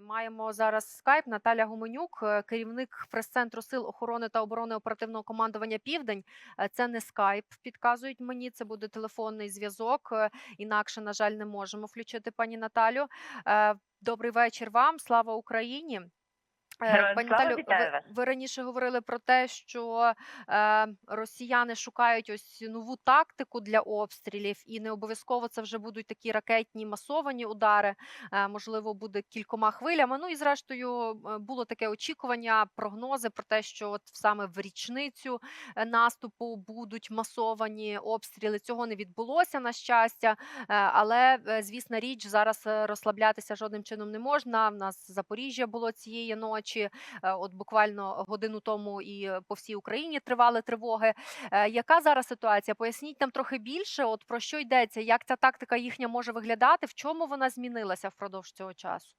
Маємо зараз скайп. Наталя Гуменюк, е, керівник прес-центру сил охорони та оборони оперативного командування Південь. Е, Це не скайп, підказують мені. Це буде телефонний зв'язок. е, Інакше, на жаль, не можемо включити пані Наталю. Добрий вечір вам. Слава Україні. Е, Пані слава, Наталю, вітаю ви, вас. ви раніше говорили про те, що е, росіяни шукають ось нову тактику для обстрілів, і не обов'язково це вже будуть такі ракетні масовані удари. Е, можливо, буде кількома хвилями. Ну і зрештою е, було таке очікування, прогнози про те, що от саме в річницю е, наступу будуть масовані обстріли. Цього не відбулося на щастя. Е, Але е, звісна річ, зараз е, розслаблятися жодним чином не можна. В нас Запоріжжя було цієї ночі. Е, От буквально годину тому і по всій Україні тривали тривоги. Е, Яка зараз ситуація? Поясніть нам трохи більше. От про що йдеться? Як ця тактика їхня може виглядати? В чому вона змінилася впродовж цього часу?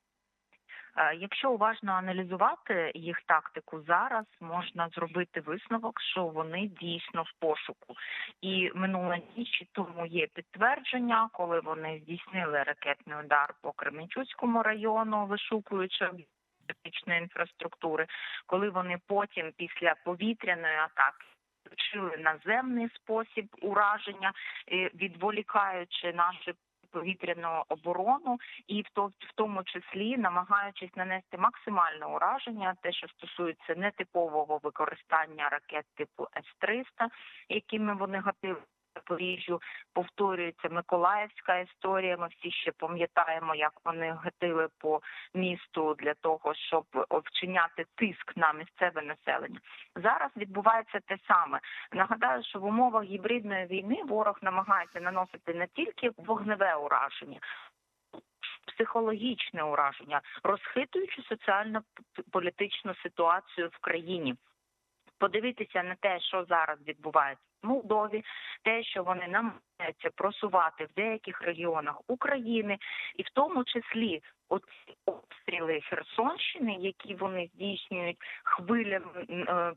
Е, Якщо уважно аналізувати їх тактику зараз, можна зробити висновок, що вони дійсно в пошуку. І минула ніч тому є підтвердження, коли вони здійснили ракетний удар по Кременчуцькому району, вишукуючи критичної інфраструктури, коли вони потім після повітряної атаки. Вчили наземний спосіб ураження, е, відволікаючи нашу повітряну оборону, і в то в тому числі намагаючись нанести максимальне ураження, те, що стосується нетипового використання ракет типу С-300, якими вони гатили. Запоріжжю повторюється Миколаївська історія. Ми всі ще пам'ятаємо, як вони гатили по місту для того, щоб вчиняти тиск на місцеве населення. Зараз відбувається те саме. Нагадаю, що в умовах гібридної війни ворог намагається наносити не тільки вогневе ураження. Психологічне ураження, розхитуючи соціально-політичну ситуацію в країні, подивитися на те, що зараз відбувається в Молдові, те, що вони намагаються просувати в деяких регіонах України, і в тому числі оці обстріли Херсонщини, які вони здійснюють хвилями е,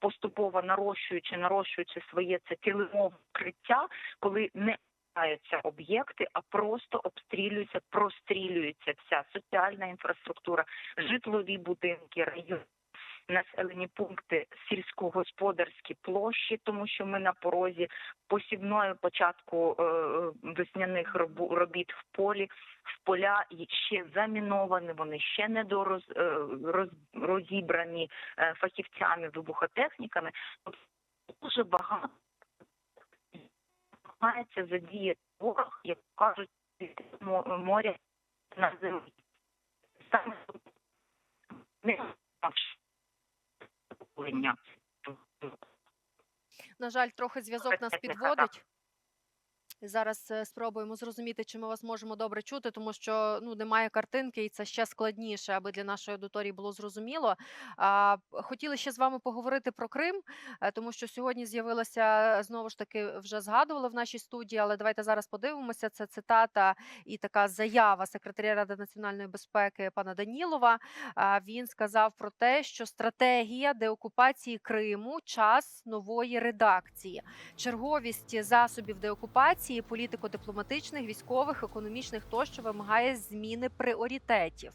поступово нарощуючи, нарощуючи своє це килимове вкриття, коли не об'єкти, а просто обстрілюються, прострілюється вся соціальна інфраструктура, житлові будинки, райони. Населені пункти, сільськогосподарські площі, тому що ми на порозі посівної початку е, весняних робу- робіт в полі. В поля ще заміновані, вони ще не дороз, е, роз, розібрані е, фахівцями, вибухотехніками. Тобто Дуже багато намагається задіяти ворог, як кажуть, мо- моря на землі. Саме не. На жаль, трохи зв'язок нас підводить. Зараз е, спробуємо зрозуміти, чи ми вас можемо добре чути, тому що ну немає картинки, і це ще складніше, аби для нашої аудиторії було зрозуміло. А, хотіли ще з вами поговорити про Крим, е, тому що сьогодні з'явилася е, знову ж таки вже згадували в нашій студії, але давайте зараз подивимося. Це цитата і така заява секретаря Ради національної безпеки пана Данілова. А, Він сказав про те, що стратегія деокупації Криму час нової редакції черговість засобів деокупації, політико-дипломатичних, військових, економічних тощо вимагає зміни пріоритетів.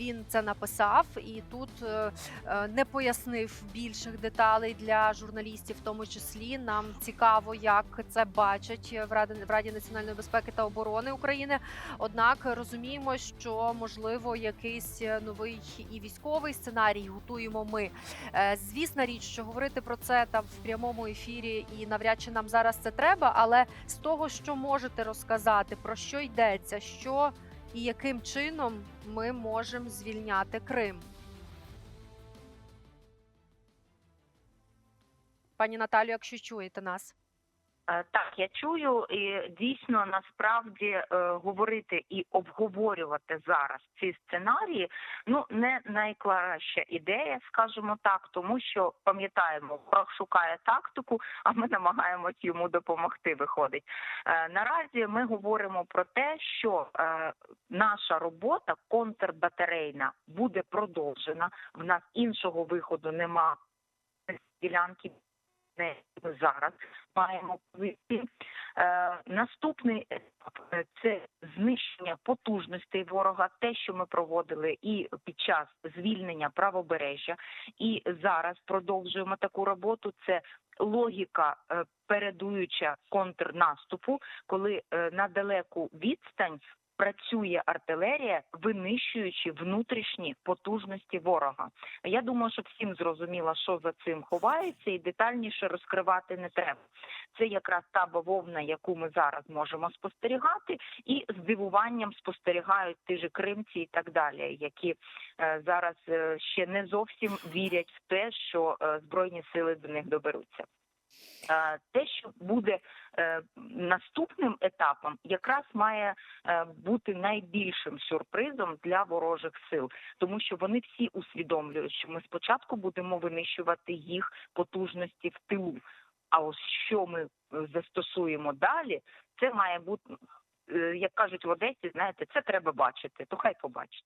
Він це написав і тут е, е, не пояснив більших деталей для журналістів, в тому числі нам цікаво, як це бачать в Раді, в Раді національної безпеки та оборони України. Однак розуміємо, що можливо якийсь е, новий і військовий сценарій готуємо ми. Звісна річ, що говорити про це там в прямому ефірі, і навряд чи нам зараз це треба. Але з того, що можете розказати, про що йдеться, що і яким чином ми можемо звільняти Крим. Пані Наталю, якщо чуєте нас. Е, Так, я чую, і дійсно насправді е, говорити і обговорювати зараз ці сценарії ну не найкраща ідея, скажімо так, тому що пам'ятаємо, ворог шукає тактику, а ми намагаємось йому допомогти. Виходить е, наразі. Ми говоримо про те, що наша робота контрбатарейна буде продовжена. В нас іншого виходу нема ділянки не зараз маємо позиції. Е, наступний етап е, це знищення потужностей ворога, те, що ми проводили і під час звільнення правобережжя, і зараз продовжуємо таку роботу. Це логіка е, передуюча контрнаступу, коли на далеку відстань працює артилерія, винищуючи внутрішні потужності ворога. Я думаю, що всім зрозуміло, що за цим ховається, і детальніше розкривати не треба. Це якраз та бавовна, яку ми зараз можемо спостерігати, і з дивуванням спостерігають ті ж кримці і так далі, які е, зараз е, ще не зовсім вірять в те, що е, збройні сили до них доберуться. Е, Те, що буде е, наступним етапом, якраз має е, бути найбільшим сюрпризом для ворожих сил, тому що вони всі усвідомлюють, що ми спочатку будемо винищувати їх потужності в тилу. А ось що ми застосуємо далі, це має бути, як кажуть в Одесі, знаєте, це треба бачити, то хай побачить.